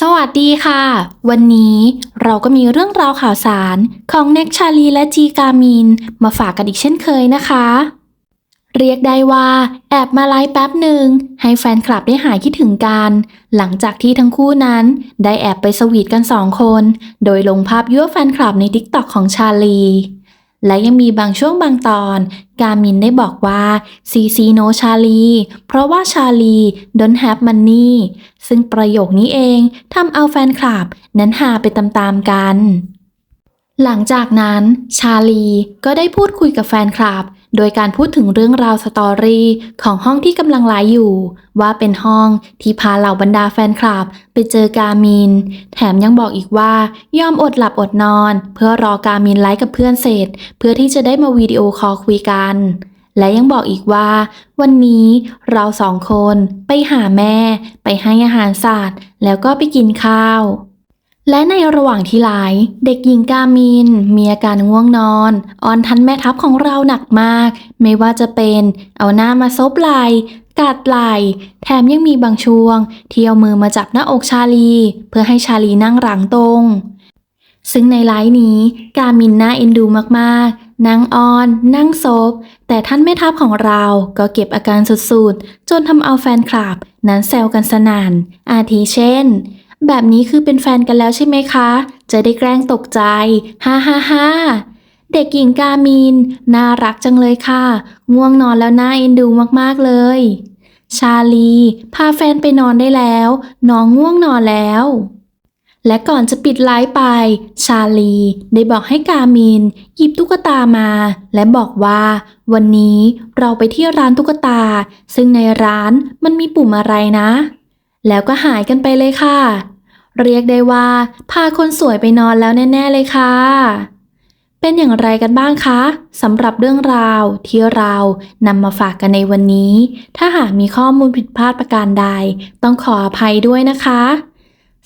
สวัสดีค่ะ วันนี้เราก็มีเรื่องราวข่าวสารของแน็กชาลีและจีกามิน มาฝากกันอีกเช่นเคยนะคะ เรียกได้ว่า แอบมาไลฟ์แป๊บหนึ่ง ให้แฟนคลับได้หายคิดถึงกัน หลังจากที่ทั้งคู่นั้น ได้แอบไปสวีทกันสองคน โดยลงภาพยั่วแฟนคลับในทิกตอกของชาลี และยังมีบางช่วงบางตอน กามินได้บอกว่าซีซีโนชาลีเพราะว่าชาลี don't have money ซึ่งประโยคนี้เองทำเอาแฟนคลับ นั้นหาไปตามๆกัน หลังจากนั้น ชาลีก็ได้พูดคุยกับแฟนคลับ โดยการพูดถึงเรื่องราวสตอรี่ของห้องที่กำลังไลฟ์อยู่ ว่าเป็นห้องที่พาเหล่าบรรดาแฟนคลับ ไปเจอกามิน แถมยังบอกอีกว่ายอมอดหลับอดนอน เพื่อรอกามินไลฟ์กับเพื่อนเสร็จ เพื่อที่จะได้มาวิดีโอคอลคุยกัน และยังบอกอีกว่า วันนี้เราสองคนไปหาแม่ ไปให้อาหารสัตว์แล้วก็ไปกินข้าว และในระหว่างที่ไลฟ์เด็กหญิงกามิน มีอาการง่วงนอนออนทันแม่ทัพของเราหนักมาก ไม่ว่าจะเป็นเอาหน้ามาซบไหล่กัดไหล่แถมยังมีบางช่วง ที่เอามือมาจับหน้าอกชาลี เพื่อให้ชาลีนั่งหลังตรง ซึ่งในไลฟ์นี้กามินน่าเอ็นดูมากๆ นั่งออน นั่งซบ แต่ท่านแม่ทัพของเราก็เก็บอาการสุดๆ จนทำเอาแฟนคลับ นั้นแซวกันสนาน อาทิเช่น แบบนี้คือเป็นแฟนกันแล้วใช่ไหมคะ จะได้แกล้งตกใจ ฮ่าฮ่าฮ่าเด็กหญิงกามินน่ารักจังเลยค่ะ ง่วงนอนแล้วน่าเอ็นดูมากๆเลย ชาลี พาแฟนไปนอนได้แล้ว น้องง่วงนอนแล้ว และก่อนจะปิดไลฟ์ไป ชาลี ได้บอกให้กามิน หยิบตุ๊กตามา และบอกว่า วันนี้เราไปที่ร้านตุ๊กตา ซึ่งในร้านมันมีปุ่มอะไรนะ แล้วก็หายกันไปเลยค่ะ เรียกได้ว่า พาคนสวยไปนอนแล้วแน่ ๆ เลยค่ะ เป็นอย่างไรกันบ้างคะสำหรับเรื่องราวที่เรานำมาฝากกันในวันนี้ ถ้าหากมีข้อมูลผิดพลาดประการใด ต้องขออภัยด้วยนะคะ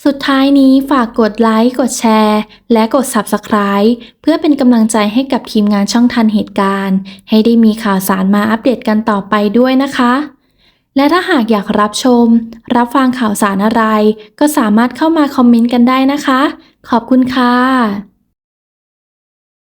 สุดท้ายนี้ฝากกดไลค์กดแชร์ และกด Subscribe เพื่อเป็นกำลังใจให้กับทีมงานช่องทันเหตุการณ์ ให้ได้มีข่าวสารมาอัปเดตกันต่อไปด้วยนะคะ และถ้าหากอยากรับชม รับฟังข่าวสารอะไร ก็สามารถเข้ามาคอมเมนต์กันได้นะคะ ขอบคุณค่ะ